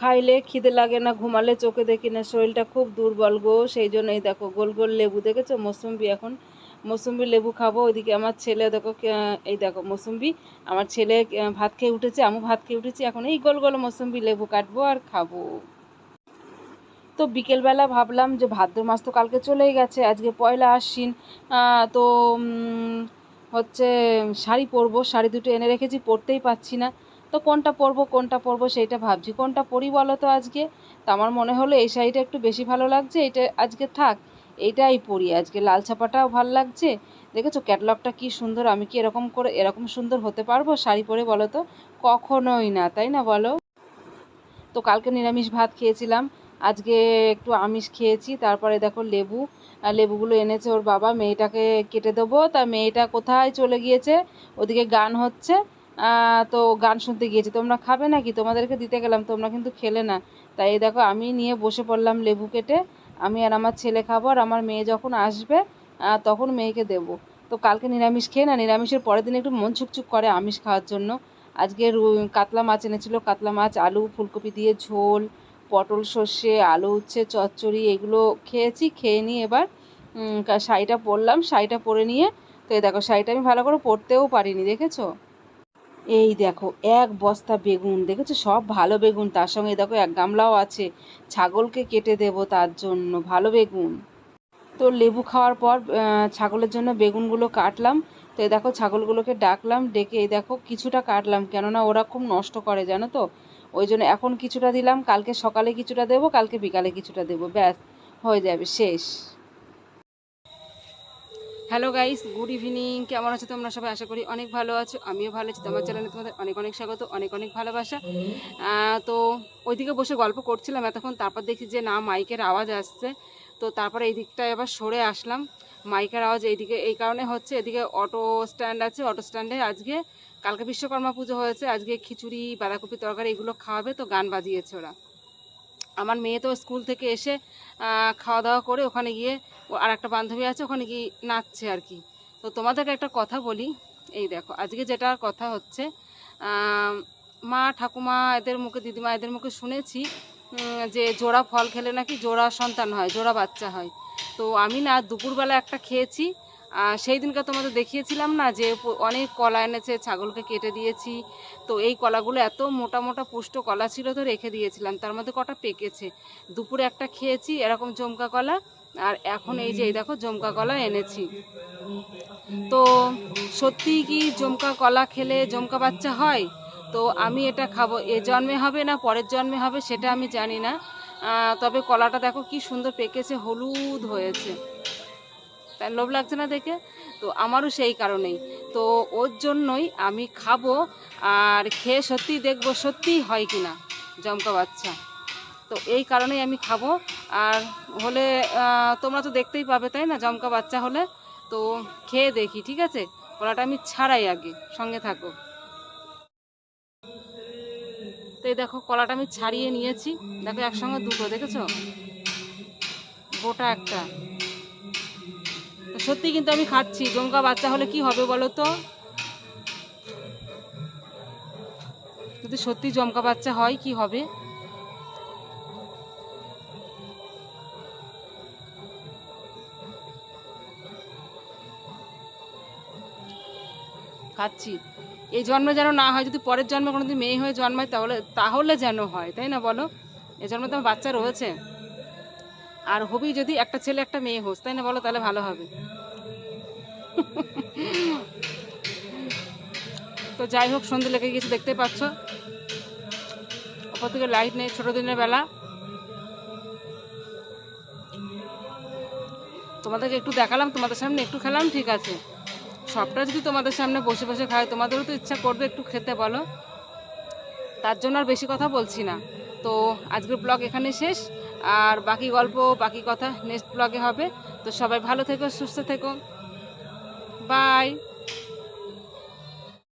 খাইলে খিদে লাগে না, ঘুমালে চোখে দেখি না, শরীরটা খুব দুর্বল গো। সেই জন্যই দেখো, গোল গোল লেবু দেখেছ? মৌসুম্বি এখন, মৌসুম্বি লেবু খাব। ওইদিকে আমার ছেলে দেখো এই দেখো মৌসুম্বি, আমার ছেলে ভাত খেয়ে উঠেছে আমি ভাত খেয়ে উঠেছি, এখন এই গোল গোল মৌসুম্বি লেবু কাটবো আর খাব। তো বিকেলবেলা ভাবলাম যে ভাদ্র মাস তো কালকে চলেই গেছে, আজকে পয়লা আশ্বিন তো হচ্ছে শাড়ি পরবো, শাড়ি দুটো এনে রেখেছি, পরতেই পাচ্ছি না। তো কোনটা পরবো কোনটা পরবো সেইটা ভাবছি। কোনটা পরি বলো তো আজকে? তো আমার মনে হলো এই শাড়িটা একটু বেশি ভালো লাগছে, এটা আজকে থাক এইটাই পরি আজকে। লাল ছাপাটাও ভালো লাগছে। দেখেছ ক্যাটলগটা কি সুন্দর, আমি কি এরকম করে, এরকম সুন্দর হতে পারব শাড়ি পরে বলো তো? কখনোই না, তাই না বলো? তো কালকে নিরামিষ ভাত খেয়েছিলাম, আজকে একটু আমিষ খেয়েছি, তারপরে দেখো লেবু, আর লেবুগুলো এনেছে ওর বাবা, মেয়েটাকে কেটে দেবো। তা মেয়েটা কোথায় চলে গিয়েছে? ওদিকে গান হচ্ছে। তো গান শুনতে গিয়েছে। তোমরা খাবে নাকি? তোমাদেরকে দিতে গেলাম, তোমরা কিন্তু খেলে না। তাই দেখো, আমি নিয়ে বসে পড়লাম লেবু কেটে। আমি আর আমার ছেলে খাব আর আমার মেয়ে যখন আসবে তখন মেয়েকে দেবো। তো কালকে নিরামিষ, খেয়ে না? নিরামিষের পরের দিন একটু মন ছুকছুক করে আমিষ খাওয়ার জন্য। আজকে কাতলা মাছ এনেছিল। কাতলা মাছ, আলু, ফুলকপি দিয়ে ঝোল, পটল, সর্ষে, আলু উচ্ছে চচ্চড়ি, এগুলো খেয়েছি। খেয়ে নিয়ে এবার শাড়িটা পরলাম। শাড়িটা পরে নিয়ে, তো এই দেখো, শাড়িটা আমি ভালো করে পরতেও পারিনি, দেখেছ? এই দেখো, এক বস্তা বেগুন, দেখেছ? সব ভালো বেগুন। তার সঙ্গে দেখো, এক গামলাও আছে। ছাগলকে কেটে দেবো তার জন্য, ভালো বেগুন। তো লেবু খাওয়ার পর ছাগলের জন্য বেগুনগুলো কাটলাম। তো এই দেখো, ছাগলগুলোকে ডাকলাম, ডেকে এই দেখো, কিছুটা কাটলাম। কেননা ওরা খুব নষ্ট করে, জানো তো? ওই জন্য এখন কিছুটা দিলাম, কালকে সকালে কিছুটা দেবো, কালকে বিকালে কিছুটা দেবো। ব্যাস, হয়ে যাবে, শেষ। হ্যালো গাইস গুড ইভিনিং কেমন আছো তোমরা সবাই? আশা করি অনেক ভালো আছো। আমিও ভালো আছি। তোমার চ্যানেলে তোমাদের অনেক অনেক স্বাগত, অনেক অনেক ভালোবাসা। তো ওইদিকে বসে গল্প করছিলাম এতক্ষণ, তারপর দেখি যে না, মাইকের আওয়াজ আসছে। তো তারপরে এই দিকটায় আবার সরে আসলাম। মাইকের আওয়াজ এইদিকে, এই কারণে হচ্ছে এদিকে অটো স্ট্যান্ড আছে। অটো স্ট্যান্ডে আজকে কালকে বিশ্বকর্মা পুজো হয়েছে। আজকে খিচুড়ি, বাঁধাকপি তরকারি এগুলো খাওয়াবে। তো গান বাজিয়েছে ওরা। আমার মেয়ে তো স্কুল থেকে এসে খাওয়া দাওয়া করে ওখানে গিয়ে আর একটা বান্ধবী আছে, ওখানে গিয়ে নাচছে আর কি। তো তোমাদেরকে একটা কথা বলি, এই দেখো, আজকে যেটা কথা হচ্ছে মা, ঠাকুমা, এদের মুখে, দিদিমা, এদের মুখে শুনেছি যে জোড়া ফল খেলে নাকি জোড়া সন্তান হয়, জোড়া বাচ্চা হয়। তো আমি না দুপুরবেলা একটা খেয়েছি সেই দিনকে তোমাদের দেখিয়েছিলাম না যে অনেক কলা এনেছে, ছাগলকে কেটে দিয়েছি। তো এই কলাগুলো এত মোটা মোটা পুষ্ট কলা ছিল তো রেখে দিয়েছিলাম, তার মধ্যে কটা পেকেছে। দুপুরে একটা খেয়েছি, এরকম জমকা কলা আর এখন এই যে এই দেখো জমকা কলা এনেছি। তো সত্যি কি জমকা কলা খেলে জমকা বাচ্চা হয়? তো আমি এটা খাব। এ জন্মে হবে না, পরের জন্মে হবে সেটা আমি জানি না। তবে কলাটা দেখো কি সুন্দর পেকেছে, হলুদ হয়েছে। তাই লোভ লাগছে না দেখে? তো আমারও সেই কারণেই। তো ওর জন্যই আমি খাব আর খেয়ে সত্যি দেখব সত্যিই হয় কি না জমকা বাচ্চা। তো এই কারণেই আমি খাব। আর হলে তোমরা তো দেখতেই পাবে, তাই না? জমকা বাচ্চা হলে। তো খেয়ে দেখি, ঠিক আছে? কলাটা আমি ছাড়াই আগে, সঙ্গে থাকো। তো এই দেখো, কলাটা আমি ছাড়িয়ে নিয়েছি। দেখো, একসঙ্গে দুটো, দেখেছ? গোটা একটা। সত্যি কিন্তু আমি খাচ্ছি। জমকা বাচ্চা হলে কি হবে বলো তো? যদি সত্যি জমকা বাচ্চা হয়, কি হবে? খাচ্ছি। এই জন্মে যেন না হয়, যদি পরের জন্মে কোনোদিন মেয়ে হয়ে জন্মায় তাহলে তাহলে যেন হয়, তাই না বলো? এ জন্মে তো আমার বাচ্চা রয়েছে। আর হবি যদি একটা ছেলে, একটা মেয়ে হোস, তাই না বলো? তাহলে ভালো হবে। তো যাই হোক, সন্ধে লেগে গেছে দেখতে পাচ্ছ? ওপর থেকে লাইট নেই, ছোটো দিনের বেলা। তোমাদেরকে একটু দেখালাম, তোমাদের সামনে একটু খেলাম, ঠিক আছে? সবটা যদি তোমাদের সামনে বসে বসে খায়, তোমাদেরও তো ইচ্ছা করবে একটু খেতে, বলো। তার জন্য আর বেশি কথা বলছি না। তো আজকের ব্লগ এখানে শেষ। আর বাকি গল্প, বাকি কথা নেক্সট ব্লগে হবে। তো সবাই ভালো থেকো, সুস্থ থেকো। বাই